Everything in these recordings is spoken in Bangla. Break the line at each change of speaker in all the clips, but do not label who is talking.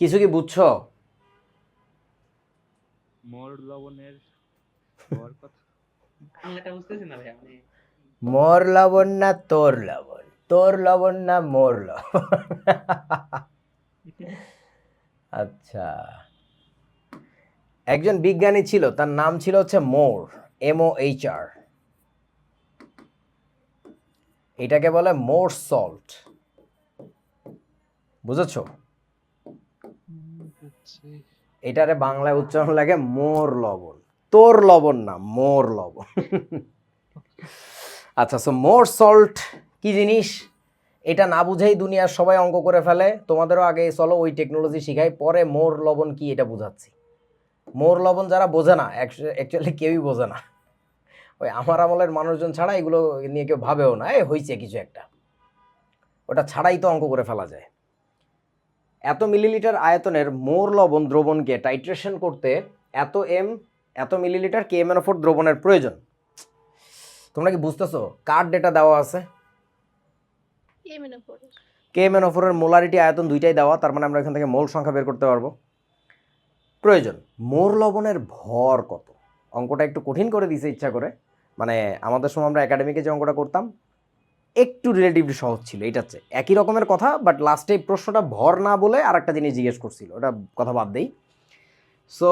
কিছু কি বুঝছ?
মোর লবণের হওয়ার কথা।
বাংলাটা বুঝতেছি না ভাই আপনি?
মোর লবণ না তোর লবণ? তোর লবণ না মোর লবণ? আচ্ছা। একজন বিজ্ঞানী ছিল তার নাম ছিল হচ্ছে মোর এমও এইচ আর এটাকে বলে মোর সল্ট। বুঝেছ? এটারে বাংলায় উচ্চারণ লাগে মোর লবণ। তোর লবণ না, মোর লবণ। আচ্ছা সো মোর সল্ট কি জিনিস? এটা না বুঝেই দুনিয়ার সবাই অঙ্ক করে ফেলে। তোমাদেরও আগে চলো ওই টেকনোলজি শিখাই, পরে মোর লবণ কি এটা বুঝাচ্ছি। মোর লবণ যারা বোঝে না অ্যাকচুয়ালি কেউই বোঝে না। ওই আমার আমলের মানুষজন ছাড়া এগুলো নিয়ে কেউ ভাবেও না। এ হয়েছে কিছু একটা। ওটা ছাড়াই তো অঙ্ক করে ফেলা যায়। এত মিলিলিটার আয়তনের মোর লবণ দ্রবণকে টাইট্রেশন করতে এত এম এত মিলিলিটার কে এম ফোর দ্রবণের প্রয়োজন? তোমরা কি বুঝতেছো? কার ডেটা দেওয়া আছে? কে এম ফোরের মোলারিটি আয়তন দুইটাই দেওয়া তার মানে আমরা এখান থেকে মোল সংখ্যা বের করতে পারব। প্রয়োজন মোর লবণের ভর কত? অঙ্কটা একটু কঠিন করে দিছে ইচ্ছা করে। মানে আমাদের সময় আমরা একাডেমিকে যে অঙ্কটা করতাম একটু রিলেটিভলি সহজ ছিল এটা হচ্ছে। একই রকমের কথা বাট লাস্টে এই প্রশ্নটা ভর না বলে আর একটা জিনিস জিজ্ঞেস করছিল ওটা কথা বাদ দেই। সো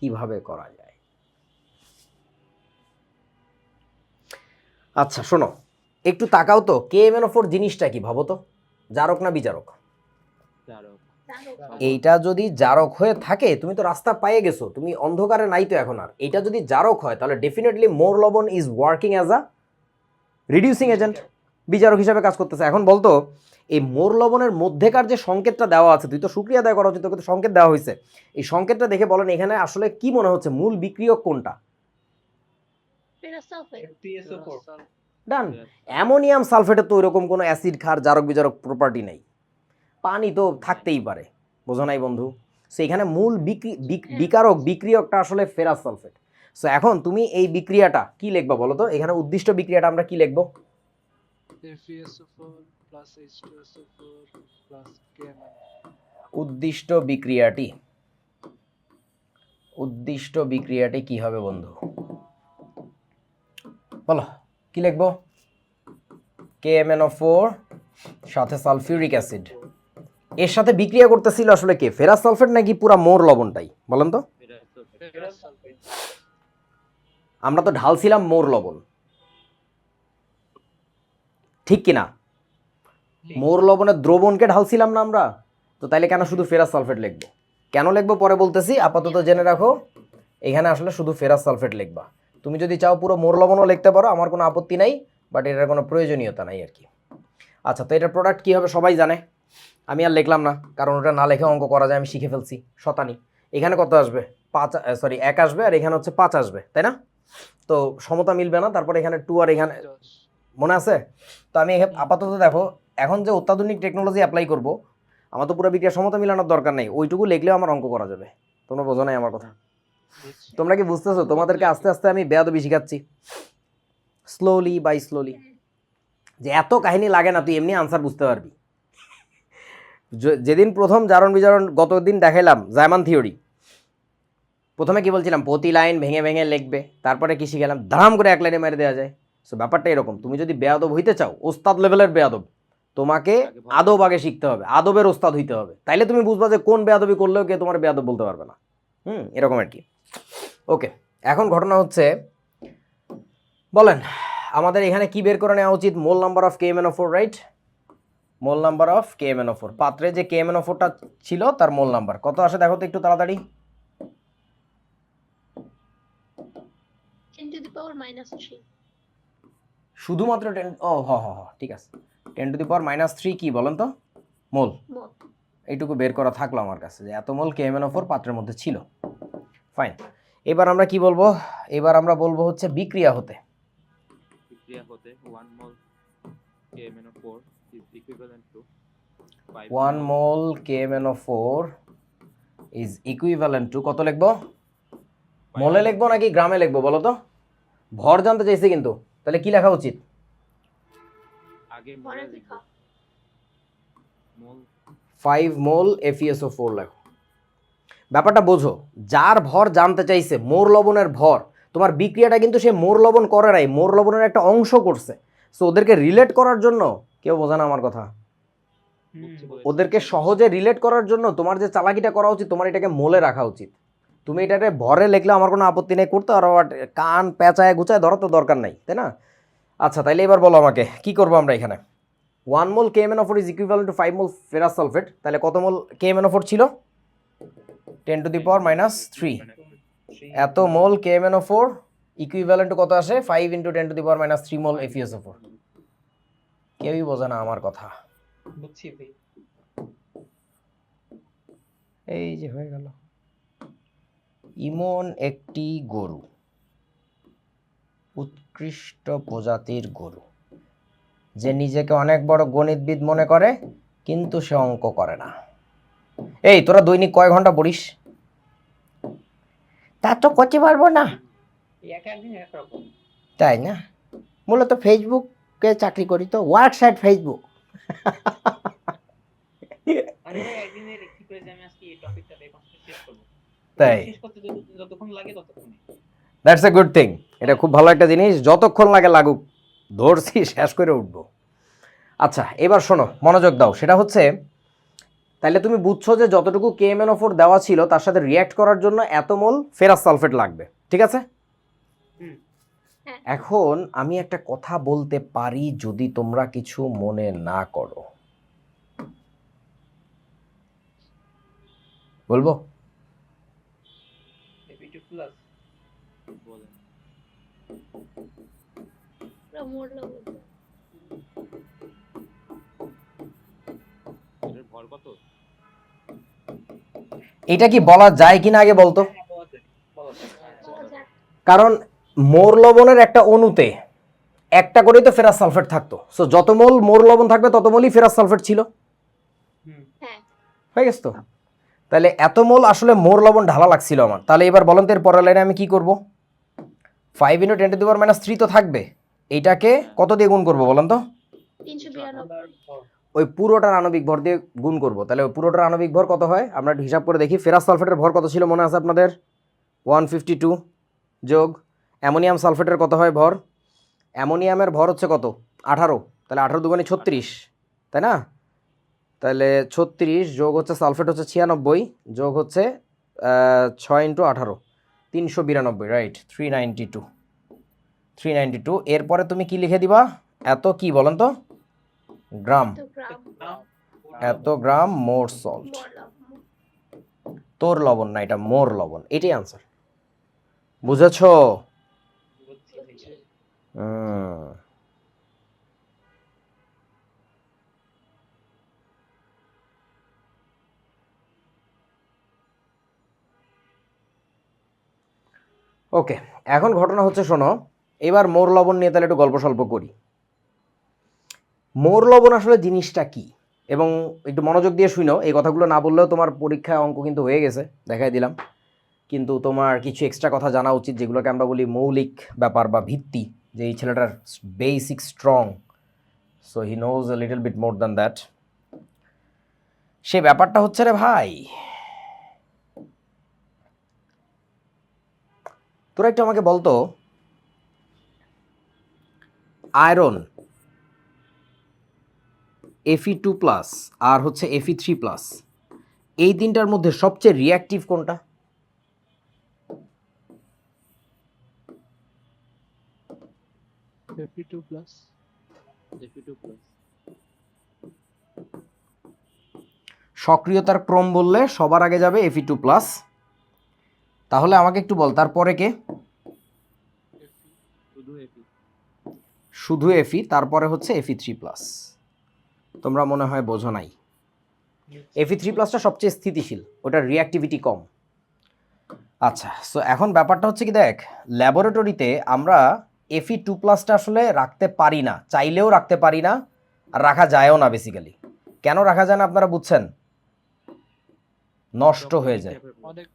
কীভাবে করা যায়? আচ্ছা শোনো একটু তাকাও তো কে এম এন ফোর জিনিসটা কি ভাবো তো? জারক না বিচারক এইটা যদি জারক হয়ে থাকে তুমি তো রাস্তা পাইয়ে গেছো তুমি অন্ধকারে নাই তো এখন আর। এটা যদি জারক হয় তাহলে definitely Mohr lobon is working as a reducing agent বিচারক হিসাবে কাজ করতেছে। এখন বলতো এই মোর লবণের মধ্যেকার যে সংকেতটা দেওয়া আছে তুই তো সুক্রিয়া আদায় করা উচিত তোকে তো সংকেত দেওয়া হয়েছে। এই সংকেতটা দেখে বলেন এখানে আসলে কি মনে হচ্ছে মূল বিক্রিয়ক কোনটা? ডান অ্যামোনিয়াম সালফেটের তো ওইরকম কোনো অ্যাসিড খার জারক বিজারক প্রপার্টি নেই। পানি তো থাকতেই পারে। বোঝো নাই বন্ধু? সো এখানে মূল বিক্রি বিক- বিকারক বিক্রিয়কটা আসলে ফেরাস সালফেট সো এখন তুমি এই বিক্রিয়াটা কি লিখবা বলো তো? এখানে উদ্দিষ্ট বিক্রিয়াটা আমরা কি লিখব?
FeSO4 plus H2SO4 plus KMN.
উদ্দিষ্ট বিক্রিয়াটি। উদ্দিষ্ট বিক্রিয়াটি কি হবে বন্ধু? বলো কি লিখব? কে এম এন ফোর সাথে সালফিউরিক অ্যাসিড। এর সাথে বিক্রিয়া করতেছিল আসলে কে? ফেরাস সালফেট নাকি পুরা মোর লবণটাই? বলেন তো. আমরা তো ঢালছিলাম মোর লবণ। ঠিক কিনা মোর লবণের দ্রবণকে ঢালছিলাম না আমরা? তো তাইলে কেন শুধু ফেরাস সালফেট লিখব? কেন লিখব? পরে বলতেছি আপাতত জেনে রাখো এখানে আসলে শুধু ফেরাস সালফেট লিখবা। তুমি যদি চাও পুরো মোর লবণও লিখতে পারো আমার কোনো আপত্তি নাই বাট এটার কোনো প্রয়োজনীয়তা নাই আর কি। আচ্ছা তো এটার প্রোডাক্ট কী হবে সবাই জানে। আমি আর লিখলাম না কারণ ওটা না লেখে অঙ্ক করা যায় আমি শিখে ফেলছি। শতানি। এখানে কত আসবে? পাঁচ সরি এক আসবে আর এখানে হচ্ছে পাঁচ আসবে তাই না? তো সমতা মিলবে না তারপর এখানে টু আর এখানে মনে আছে? তো আমি আপাতত দেখো এখন যে অত্যাধুনিক টেকনোলজি অ্যাপ্লাই করব আমার তো পুরো বিক্রিয়া সমতা মিলানোর দরকার নেই ওইটুকু লিখলেও আমার অঙ্ক করা যাবে। তোমরা বোঝো নাই আমার কথা। তোমরা কি বুঝতেছো? তোমাদেরকে আস্তে আস্তে আমি বেয়াদবি শিখাচ্ছি। স্লোলি বাই স্লোলি যে এত কাহিনী লাগে না তুই এমনি আনসার বুঝতে পারবি। যেদিন প্রথম জারণ বিজারণ গতদিন দেখাইলাম জায়মান থিওরি প্রথমে কি বলছিলাম প্রতি লাইন ভেঙে ভেঙে লিখবে তারপরে কি শিখালাম ধারাম করে এক লাইনে মেরে দেওয়া যায়। সো ব্যাপারটা এরকম তুমি যদি বেয়াদব হইতে চাও ওস্তাদ লেভেলের বেয়াদব তোমাকে আদব আগে শিখতে হবে আদবের ওস্তাদ হইতে হবে। তাইলে তুমি বুঝবা যে কোন বেয়াদবি করলেও কে তোমার বেয়াদব বলতে পারবে না। হুম এরকম আর কি। ওকে এখন ঘটনা হচ্ছে বলেন আমাদের এখানে কি বের করে নেওয়া উচিত? Mole number of K M N four right mole number of K M N four পাত্রে যে কে এম এন ফোরটা ছিল তার মোল নাম্বার কত আসে দেখো তো একটু তাড়াতাড়ি?
10 to the power minus 3.
শুধুমাত্র টেন ও হ হ হ ঠিক আছে। Ten to the power minus three কি বলেন তো? মোল। এইটুকু বের করা থাকল আমার কাছে যে এত mole K M N four পাত্রের মধ্যে ছিল। ফাইন এবার আমরা কি বলব? এবার আমরা বলব হচ্ছে বিক্রিয়া হতে।
বিক্রিয়া হতে one mole KMnO4 is equivalent to five
one
mole
mole K M N four is equivalent to কত লিখব? মোলে লিখব নাকি গ্রামে লিখব বলো তো? ভর জানতে চাইছে কিন্তু। তাহলে কি লেখা উচিত?
আগে মোলে।
ফাইভ এফিএসও ফোর লেখো। ব্যাপারটা বোঝো যার ভর জানতে চাইছে মোর লবণের ভর তোমার বিক্রিয়াটা কিন্তু সে মোর লবণ করে নাই মোর লবণের একটা অংশ করছে। সো ওদেরকে রিলেট করার জন্য কেউ বোঝে না আমার কথা। ওদেরকে সহজে রিলেট করার জন্য তোমার যে চালাকিটা করা উচিত তোমার এটাকে মোলে রাখা উচিত। তুমি এটাকে ভরে লিখলে আমার কোনো আপত্তি নেই করতে আর কান পেঁচায় গুচায় ধরা তো দরকার নাই তাই না? আচ্ছা তাইলে এবার বলো আমাকে কি করব আমরা এখানে? One mole K M is equivalent to five mole ferrous sulphate তাহলে কত মোল কে এম ছিল? Ten to the power minus three এত mole K M four equivalent to কত আসে? Five into ten to the power minus three mole FESO four কেউই বোঝে না আমার কথা।
বুঝছি
এই যে হয়ে গেল। ইমন একটি গরু উৎকৃষ্ট প্রজাতির গরু। যে নিজেকে অনেক বড় গণিতবিদ মনে করে কিন্তু সে অঙ্ক করে না। এই তোরা দৈনিক কয় ঘণ্টা পড়িস? তা তো করতে পারব না। তাই না? মূলত ফেসবুকে চাকরি করি তো ওয়ার্কসাইট ফেসবুক।
একদিনের কি করে আমি আজকে এই টপিকটা শেষ করব।
তাই? দ্যাটস এ গুড থিং এটা খুব ভালো একটা জিনিস। যতক্ষণ লাগে লাগুক ধরছি শেষ করে উঠবো। আচ্ছা এবার শোনো মনোযোগ দাও। সেটা হচ্ছে তাহলে তুমি বুঝছ যে যতটুকু কেএমএনও ফোর দেওয়া ছিল তার সাথে রিয়্যাক্ট করার জন্য এত মোল ফেরাস সালফেট লাগবে। ঠিক আছে?
হ্যাঁ।
এখন আমি একটা কথা বলতে পারি যদি তোমরা কিছু মনে না করো। বলব? এটা কি বলা যায় কিনা আগে বলতো। কারণ মোর লবণের একটা অণুতে একটা করেই তো ফেরাস সালফেট থাকতো। সো যত মোল মোর লবণ থাকবে তত মোলই ফেরাস সালফেট ছিল।
হ্যাঁ।
হয়ে গেছে তো? তাহলে এত মোল আসলে মোর লবণ ঢালা লাগছিল আমার। তাহলে এবার বলেন তো এর পরের লাইনে আমি কি করব? Five into ten to the power minus three তো থাকবে। এইটাকে কত দিয়ে গুণ করব বলেন তো। ওই পুরোটার আণবিক ভর দিয়ে গুণ করব। তাহলে ওই পুরোটার আণবিক ভর কত হয়? আমরা একটু হিসাব করে দেখি। ফেরাস সালফেটের ভর কত ছিল মনে আছে আপনাদের? ওয়ান ফিফটি টু যোগ। অ্যামোনিয়াম সালফেটের কত হয় ভর? অ্যামোনিয়ামের ভর হচ্ছে কত? আঠারো। তাহলে আঠারো দুগুণে ছত্রিশ। তাই না? তাহলে ছত্রিশ যোগ হচ্ছে সালফেট হচ্ছে ছিয়ানব্বই যোগ হচ্ছে ছয় ইন্টু আঠারো। তিনশো বিরানব্বই right three ninety two three ninety two এরপরে তুমি কি লিখে দিবা? এত কি বলেন তো? গ্রাম। এত গ্রাম। মোর সল্ট তোর লবণ না এটা মোর লবণ। এটাই আনসার বুঝেছ। হুম। ওকে, এখন ঘটনা হচ্ছে শোনো, এবার মোর লবণ নিয়ে তাহলে একটু গল্প স্বল্প করি। মোর লবণ আসলে জিনিসটা কি? এবং একটু মনোযোগ দিয়ে শুনো এই কথাগুলো না বললেও তোমার পরীক্ষায় অঙ্ক কিন্তু হয়ে গেছে, দেখাই দিলাম। কিন্তু তোমার কিছু এক্সট্রা কথা জানা উচিত, যেগুলোকে আমরা বলি মৌলিক ব্যাপার বা ভিত্তি, যে এই ছেলেটার basic strong so he knows a little bit more than that সে ব্যাপারটা হচ্ছে রে ভাই তোরা একটু আমাকে বলতো iron F E two plus আর হচ্ছে এফি থ্রি প্লাস এই তিনটার মধ্যে সবচেয়ে রিয়াক্টিভ কোনটা.
এফি টু প্লাস
সক্রিয়তার ক্রম বললে সবার আগে যাবে এফি টু প্লাস তাহলে আমাকে একটু বল তারপরে কে?
শুধু এফি
তারপরে হচ্ছে এফি থ্রি প্লাস তোমরা মনে হয় বোঝো নাই। এফি থ্রি প্লাসটা সবচেয়ে স্থিতিশীল ওটার রিয়াক্টিভিটি কম। আচ্ছা সো এখন ব্যাপারটা হচ্ছে কি দেখ ল্যাবরেটরিতে আমরা এফি টু প্লাসটা আসলে রাখতে পারি না চাইলেও রাখতে পারি না আর রাখা যায়ও না বেসিক্যালি কেন রাখা যায় না আপনারা বুঝছেন? নষ্ট হয়ে যায়।
অনেক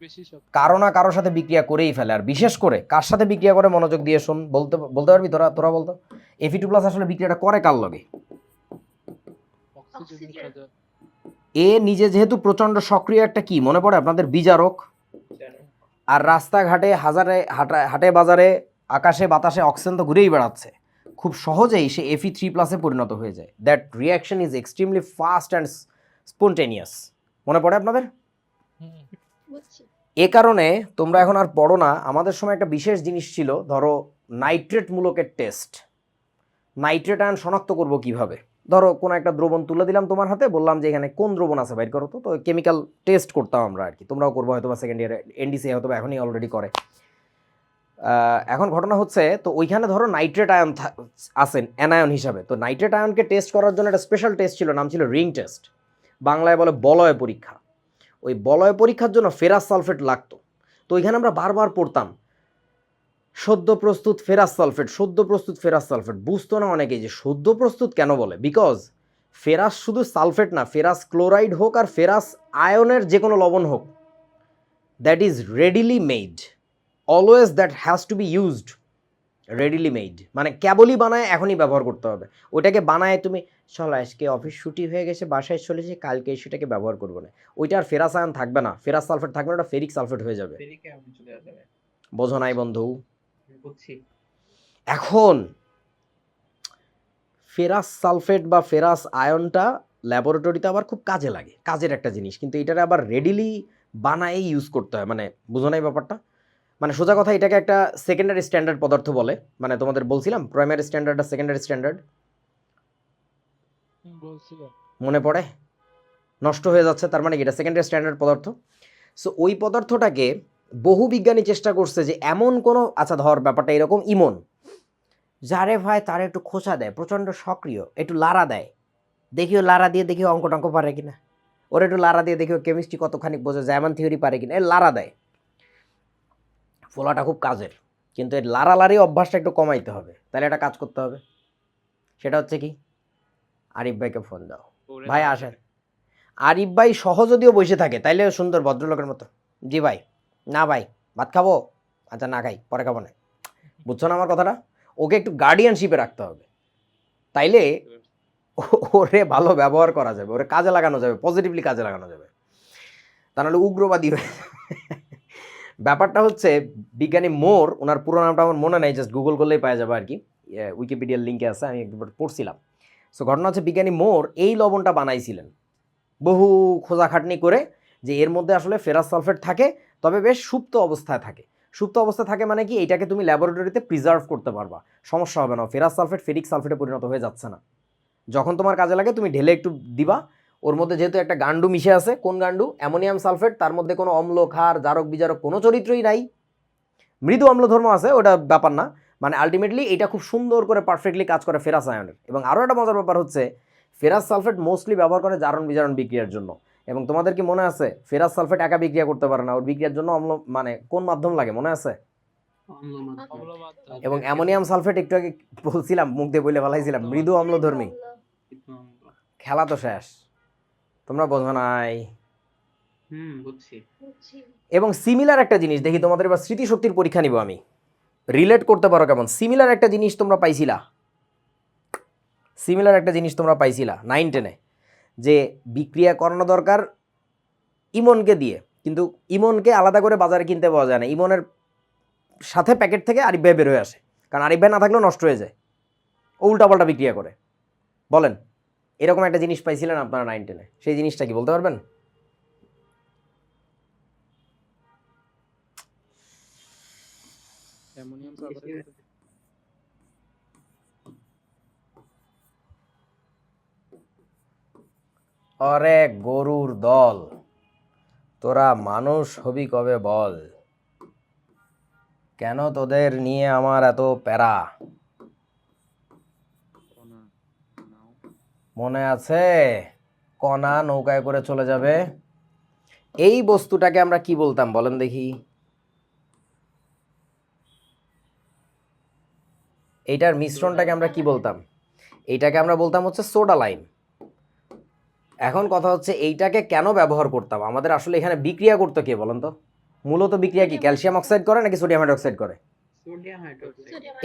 কারও না কারোর সাথে বিক্রিয়া করেই ফেলে। আর বিশেষ করে কার সাথে বিক্রিয়া করে মনোযোগ দিয়ে শোন। বলতে বলতে পারবি তোরা তোরা বলতো? এফি টু প্লাস আসলে বিক্রিয়াটা করে কার লগে? এ নিজে যেহেতু প্রচণ্ড সক্রিয় একটা কি? মনে পড়ে আপনাদের? বিজারক। আর রাস্তাঘাটে হাজারে হাটা হাটে বাজারে আকাশে বাতাসে অক্সিজেন তো ঘুরেই বেড়াচ্ছে। খুব সহজেই সে এফি থ্রি প্লাসে পরিণত হয়ে যায়। That reaction is extremely fast and spontaneous মনে পড়ে আপনাদের? এ কারণে তোমরা এখন আর পড়ো না। আমাদের সময় একটা বিশেষ জিনিস ছিল, ধরো নাইট্রেট মূলকের টেস্ট। নাইট্রেট আয়ন শনাক্ত করব কীভাবে? ধরো কোনো একটা দ্রবণ তুলে দিলাম তোমার হাতে, বললাম যে এখানে কোন দ্রবণ আছে, বাইর করো তো। তো কেমিক্যাল টেস্ট করতাম আমরা আর কি। তোমরাও করব হয়তো বা সেকেন্ড ইয়ারে এনডিসি হয়তো বা এখনই অলরেডি করে। এখন ঘটনা হচ্ছে, তো ওইখানে ধরো নাইট্রেট আয়ন আছেন অ্যানায়ন হিসাবে। তো নাইট্রেট আয়নকে টেস্ট করার জন্য একটা স্পেশাল টেস্ট ছিল, নাম ছিল রিং টেস্ট বাংলায় বলে বলয় পরীক্ষা। ওই বলয় পরীক্ষার জন্য ফেরাস সালফেট লাগতো। তো ওইখানে আমরা বারবার পড়তাম, সদ্য প্রস্তুত ফেরাস সালফেট, সদ্য প্রস্তুত ফেরাস সালফেট। বুঝতো না অনেকেই যে সদ্য প্রস্তুত কেন বলে? বিকজ ফেরাস শুধু সালফেট না ফেরাস ক্লোরাইড হোক আর ফেরাস আয়নের যে কোনো লবণ হোক that is readily made always that has to be used readily made মানে কেবলই বানায় এখনই ব্যবহার করতে হবে। ওইটাকে বানায় তুমি চলো আজকে অফিস ছুটি হয়ে গেছে বাসায় চলেছে কালকে সেটাকে ব্যবহার করব না। ওইটা আর ফেরাস আয়ন থাকবে না। ফেরাস সালফেট থাকবে না ওটা ফেরিক সালফেট হয়ে যাবে। বোঝো নাই বন্ধু। এখন ফেরাস সালফেট বা ফেরাস আয়নটা ল্যাবরেটরিতে আবার খুব কাজে লাগে। কাজের একটা জিনিস। কিন্তু এটারে আবার রেডিলি বানায় ইউজ করতে হয়। মানে বুঝো নাই ব্যাপারটা? মানে সোজা কথা এটাকে একটা সেকেন্ডারি স্ট্যান্ডার্ড পদার্থ বলে। মানে তোমাদের বলছিলাম প্রাইমারি স্ট্যান্ডার্ড আর সেকেন্ডারি স্ট্যান্ডার্ড মনে পড়ে? নষ্ট হয়ে যাচ্ছে তার মানে এটা সেকেন্ডারি স্ট্যান্ডার্ড পদার্থ। সো ওই পদার্থটাকে বহু বিজ্ঞানী চেষ্টা করছে যে এমন কোনো আচ্ছা ধর ব্যাপারটা এরকম ইমন। যারে ভাই তার একটু খোঁচা দেয় প্রচণ্ড সক্রিয় একটু লারা দেয়। দেখিও লারা দিয়ে দেখিও অঙ্ক টঙ্ক পারে কিনা। ওর একটু লারা দিয়ে দেখিও কেমিস্ট্রি কতখানি বোঝা যায় এমন থিওরি পারে কিনা এ লারা দেয়। ফোলাটা খুব কাজের। কিন্তু এর লারালারি অভ্যাসটা একটু কমাইতে হবে। তাহলে একটা কাজ করতে হবে। সেটা হচ্ছে কি? আরিফ ভাইকে ফোন দাও। ভাই। আসেন। আরিফ ভাই সহ যদিও বসে থাকে। তাইলে সুন্দর ভদ্রলোকের মতো। জি ভাই। না ভাই ভাত খাব? আচ্ছা না খাই পরে খাব না। বুঝছ না আমার কথাটা? ওকে একটু গার্ডিয়ানশিপে রাখতে হবে। তাইলে ও- ওরে ভালো ব্যবহার করা যাবে। ওরে কাজে লাগানো যাবে পজিটিভলি কাজে লাগানো যাবে। তা নাহলে উগ্রবাদী হয়ে। ব্যাপারটা হচ্ছে বিজ্ঞানী মোর ওনার পুরো নামটা আমার মনে নেই জাস্ট গুগল করলেই পাওয়া যাবে আর কি উইকিপিডিয়ার লিঙ্কে আছে, আমি একবার পড়ছিলাম। সো ঘটনা হচ্ছে বিজ্ঞানী মোর এই লবণটা বানাইছিলেন। বহু খোঁজাখাটনি করে যে এর মধ্যে আসলে ফেরাস সালফেট থাকে, তবে বেশ সুপ্ত অবস্থায় থাকে। সুপ্ত অবস্থায় থাকে মানে কি? এটাকে তুমি ল্যাবরেটরিতে প্রিজার্ভ করতে পারবা। সমস্যা হবে না, ফেরাস সালফেট ফেরিক সালফেটে পরিণত হয়ে যাচ্ছে না। যখন তোমার কাজে লাগে, তুমি ঢেলে একটু দিবা ওর মধ্যে যেহেতু একটা গান্ডু মিশে আছে কোন গান্ডু অ্যামোনিয়াম সালফেট তার মধ্যে কোনো অম্ল ক্ষার জারক বিজারক কোনো চরিত্রই নাই। মৃদু অম্ল ধর্ম আছে ওটা ব্যাপার না। মানে আলটিমেটলি এটা খুব সুন্দর করে পারফেক্টলি কাজ করে ফেরাস আয়নের। এবং আরও একটা মজার ব্যাপার হচ্ছে ফেরাস সালফেট মোস্টলি ব্যবহার করে জারণ বিজারণ বিক্রিয়ার জন্য। এবং তোমাদের কি মনে আছে ফেরাস সালফেট একা বিক্রিয়া করতে পারে না? ওর বিক্রিয়ার জন্য অম্ল মানে কোন মাধ্যম লাগে মনে আছে? এবং অ্যামোনিয়াম সালফেট একটু আগে বলছিলাম মুখ দিয়ে বলে ফেলাইছিলাম মৃদু অম্লধর্মী। খেলা তো শেষ। তোমরা বোঝো নাই।
হুম বুঝছি।
এবং সিমিলার একটা জিনিস দেখি তোমাদের এবার স্মৃতিশক্তির পরীক্ষা নিব আমি। রিলেট করতে পারো কেমন? সিমিলার একটা জিনিস তোমরা পাইছিলা। সিমিলার একটা জিনিস তোমরা পাইছিলা নাইন টেনে যে বিক্রিয়া করানো দরকার ইমনকে দিয়ে। কিন্তু ইমনকে আলাদা করে বাজারে কিনতে পাওয়া যায় না। ইমনের সাথে প্যাকেট থেকে আরিফ ভাই বের হয়ে আসে। কারণ আরিফ ভাই না থাকলেও নষ্ট হয়ে যায়। ও উল্টাপাল্টা বিক্রিয়া করে। বলেন। এরকম একটা জিনিস পাইছিলেন আপনারা নাইন টেনে সেই জিনিসটা কি বলতে পারবেন? অরে গরুর দল তোরা মানুষ হবি কবে বল? কেন তোদের নিয়ে আমার এত প্যারা
কোনা, নাও।
মনে আছে? কণা নৌকায় করে চলে যাবে। এই বস্তুটাকে আমরা কি বলতাম বলেন দেখি। এইটার মিশ্রণটাকে আমরা কি বলতাম? এইটাকে আমরা বলতাম হচ্ছে সোডা লাইম এখন কথা হচ্ছে এইটাকে কেন ব্যবহার করতাম? আমাদের আসলে এখানে বিক্রিয়া করতো কে বলেন তো? মূলত বিক্রিয়া কি, ক্যালসিয়াম অক্সাইড করে নাকি সোডিয়াম হাইড্রোক্সাইড করে?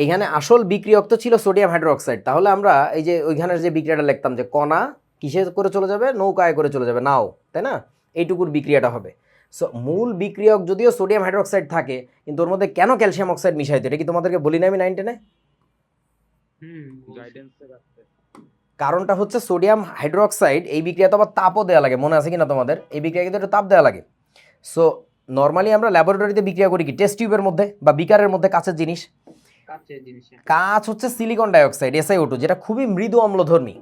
এখানে আসল বিক্রিয়ক তো ছিল সোডিয়াম হাইড্রোক্সাইড। তাহলে আমরা এই যে ওইখানের যে বিক্রিয়াটা লিখতাম যে কণা কিসে করে চলে যাবে? নৌকায় করে চলে যাবে। নাও তাই না? এইটুকুর বিক্রিয়াটা হবে। সো মূল বিক্রিয়ক যদিও সোডিয়াম হাইড্রোক্সাইড থাকে কিন্তু ওর মধ্যে কেন ক্যালসিয়াম অক্সাইড মিশাইতো? এটা কি তোমাদেরকে বলি না আমি নাইন টেনে? কারণটা হচ্ছে সোডিয়াম হাইড্রোক্সাইড এই বিক্রিয়া তো আবার তাপও দেওয়া লাগে। মনে আছে কিনা তোমাদের? এই বিক্রিয়া কিন্তু একটু তাপ দেওয়া লাগে। সো নর্মালি আমরা ল্যাবরেটরিতে বিক্রিয়া করি কি? টেস্ট টিউবের মধ্যে বা বিকারের মধ্যে কাছের জিনিস।
হ্যাঁ।
কাঁচ হচ্ছে সিলিকন ডাইঅক্সাইড এসআইও টু যেটা খুবই মৃদু অম্লধর্মী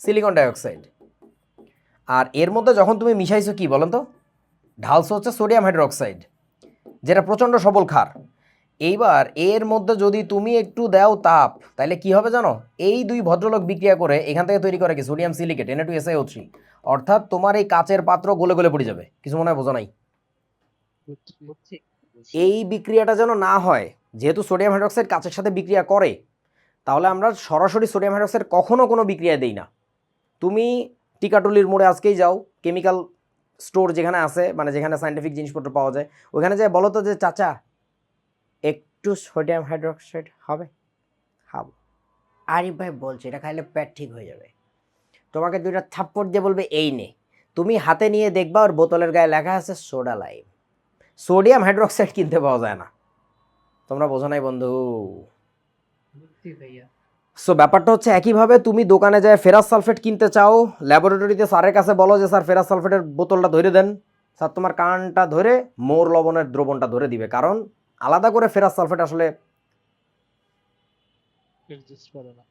সিলিকন ডাইঅক্সাইড আর এর মধ্যে যখন তুমি মিশাইছো কি বলেন তো? ঢালছো হচ্ছে সোডিয়াম হাইড্রোক্সাইড যেটা প্রচণ্ড সবল ক্ষার। এইবার এর মধ্যে যদি তুমি একটু দাও তাপ তাহলে কি হবে জানো? এই দুই ভদ্রলোক বিক্রিয়া করে এখান থেকে তৈরি করে কি? Sodium silicate N two SIO three অর্থাৎ তোমার এই কাচের পাত্র গলে গলে পড়ে যাবে। কিছু মনে হয় বোঝা নাই? এই বিক্রিয়াটা যেন না হয়, যেহেতু সোডিয়াম হাইড্রক্সাইড কাচের সাথে বিক্রিয়া করে, তাহলে আমরা সরাসরি সোডিয়াম হাইড্রোক্সাইড কখনো কোনো বিক্রিয়া দেই না। তুমি টিকাটুলির মোড়ে আজকেই যাও, কেমিক্যাল স্টোর যেখানে আছে মানে যেখানে সাইন্টিফিক জিনিসপত্র পাওয়া যায়, ওখানে যে বলো তো যে, চাচা, একটু সোডিয়াম হাইড্রোক্সাইড হবে? খাব। আরিফ ভাই, বলছে, এটা খাইলে পেট ঠিক হয়ে যাবে। তোমাকে দুইটা থাপ্পড় দিয়ে বলবে, এই নে। তুমি হাতে নিয়ে দেখবা, ওর বোতলের গায়ে লেখা আছে, সোডা লাইম। সোডিয়াম হাইড্রোক্সাইড কিনতে পাওয়া যায় না। তোমরা বোঝো নাই বন্ধু। সো ব্যাপারটা হচ্ছে একইভাবে তুমি দোকানে যায় ফেরাস সালফেট কিনতে চাও ল্যাবরেটরিতে স্যারের কাছে বলো যে স্যার ফেরাস সালফেটের বোতলটা ধরে দেন। স্যার তোমার কানটা ধরে মোর লবণের দ্রবণটা ধরে দিবে। কারণ আলাদা করে ফেরাস সালফেট আসলে
এক্সিস্ট করে না।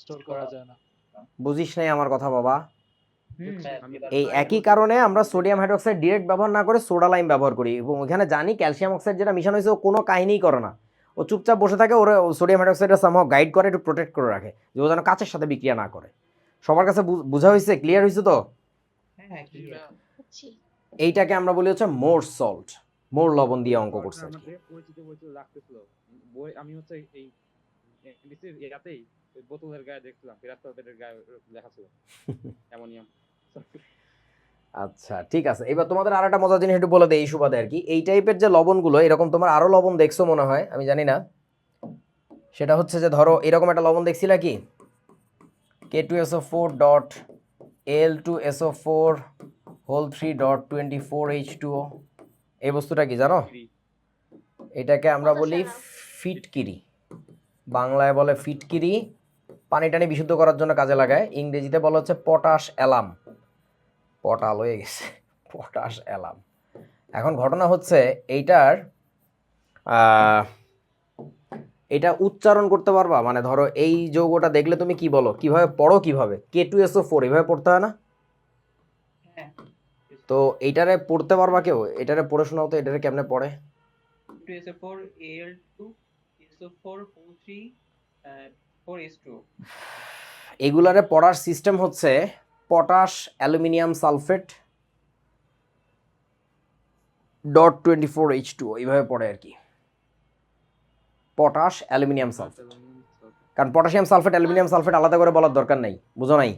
স্টোর করা যায় না।
বুঝিস নাই আমার কথা বাবা। এই একই কারণে আমরা সোডিয়াম হাইড্রোক্সাইড ডিরেক্ট ব্যবহার না করে সোডা লাইম ব্যবহার করি এবং ওখানে জানি ক্যালসিয়াম অক্সাইড যেটা মিশানো হয়েছে ও কোনো কাহিনীই করে না। ও চুপচাপ বসে থাকে ওরা সোডিয়াম হাইড্রোক্সাইডটা সামহাও গাইড করে একটু প্রোটেক্ট করে রাখে যে ও যেন কাচের সাথে বিক্রিয়া না করে। সবার কাছে বোঝা হয়েছে ক্লিয়ার হয়েছে তো?
হ্যাঁ
এইটাকে আমরা বলি হচ্ছে মোর সল্ট মোর লবণ দিয়ে অঙ্ক করছে
আমি হচ্ছে এই বোতলের গায়ে দেখছিলাম লেখা ছিল। অ্যামোনিয়াম।
আচ্ছা ঠিক আছে। এবার তোমাদের আর একটা মজার জিনিস একটু বলে দেয় এই সুবাদে আর কি। এই টাইপের যে লবণগুলো এরকম তোমার আরও লবণ দেখছ মনে হয়? আমি জানি না। সেটা হচ্ছে যে ধরো এরকম একটা লবণ দেখছিলা কি? K two SO four dot L two SO four whole three dot twenty four H two এই বস্তুটা কি জানো? এটাকে আমরা বলি ফিটকিরি। বাংলায় বলে ফিটকিরি। পানি টানি বিশুদ্ধ করার জন্য কাজে লাগায়। ইংরেজিতে বলা হচ্ছে পটাশ অ্যালাম। পটাল হয়ে গেছে। পটাশ অ্যালাম এখন ঘটনা হচ্ছে এইটার এটা উচ্চারণ করতে পারবা? মানে ধরো এই যৌগটা দেখলে তুমি কি বলো? কীভাবে পড়ো কীভাবে? কে টু এসও ফোর এভাবে পড়তে হয় না?
হ্যাঁ।
তো এইটারে পড়তে পারবা কেউ? এটারে পড়ে শোনাও তো এটারে কেমনে পড়ে?
টু
এগুলারে পড়ার সিস্টেম হচ্ছে potash aluminium sulphate dot twenty four H two এইভাবে পড়ে আর কি। Potash aluminium sulphate. কারণ পটাশিয়াম সালফেট অ্যালুমিনিয়াম সালফেট আলাদা করে বলার দরকার নাই বুঝো নাই?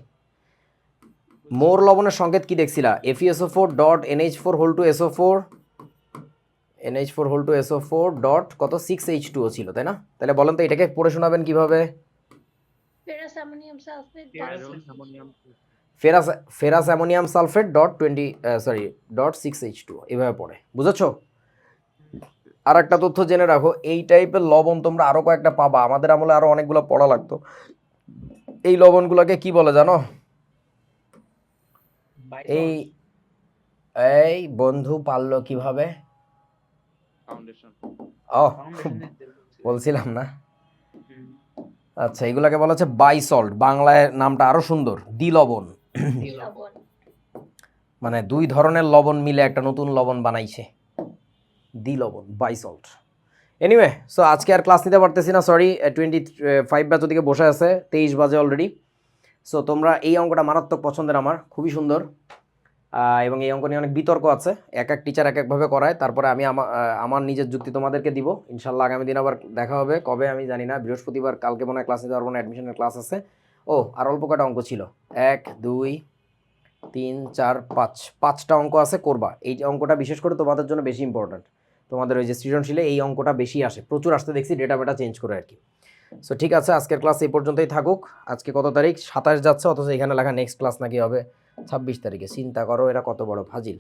মোর লবণের সংকেত কি দেখছিলা? FESO four dot NH four whole two SO four NH four whole two SO four dot কত? সিক্স এইচ টু ছিল তাই না? তাহলে বলেন তো এটাকে পড়ে শোনাবেন কীভাবে?
Ferrous
ferrous ammonium sulphate dot twenty sorry dot six H two এভাবে পড়ে। বুঝেছ? আর একটা তথ্য জেনে রাখো এই টাইপের লবণ তোমরা আরও কয়েকটা পাবা। আমাদের আমলে আরও অনেকগুলো পড়া লাগতো। এই লবণগুলোকে কি বলে জানো? এই এই বন্ধু পারল কীভাবে?
ফাউন্ডেশন
ও বলছিলাম না? আচ্ছা এগুলাকে বলা হচ্ছে বাইসল্ট বাংলায় নামটা আরও সুন্দর দ্বিলবণ।
লবণ
মানে দুই ধরনের লবণ মিলে একটা নতুন লবণ বানাইছে। দি লবণ বাইসল্ট। এনিওয়ে সো আজকে আর ক্লাস নিতে পারতেছি না সরি টোয়েন্টি ফাইভ ব্যাচ ওদিকে বসে আছে তেইশ বাজে অলরেডি সো তোমরা এই অঙ্কটা মারাত্মক পছন্দের আমার খুবই সুন্দর। এবং এই অঙ্ক নিয়ে অনেক বিতর্ক আছে। এক এক টিচার এক একভাবে করায় তারপরে আমি আমার নিজের যুক্তি তোমাদেরকে দিব। ইনশাল্লাহ আগামী দিন আবার দেখা হবে। কবে আমি জানি না বৃহস্পতিবার কালকে মনে হয় ক্লাস নিতে পারব না অ্যাডমিশনের ক্লাস আছে। ও, আর অল্প কটা অঙ্ক ছিল? এক, দুই, তিন, চার, পাঁচ। পাঁচটা অঙ্ক আছে, করবা। এই অঙ্কটা বিশেষ করে তোমাদের জন্য বেশি ইম্পর্ট্যান্ট তোমাদের ওই যে সৃজনশীলে এই অঙ্কটা বেশি আসে। প্রচুর আসতে দেখছি ডেটা বেটা চেঞ্জ করে আর কি সো ঠিক আছে, আজকের ক্লাস এই পর্যন্তই থাকুক। আজকে কত তারিখ? সাতাশ যাচ্ছে, অথচ এখানে লেখা নেক্সট ক্লাস নাকি হবে? ছাব্বিশ তারিখে। চিন্তা করো, এরা কত বড় ফাজিল।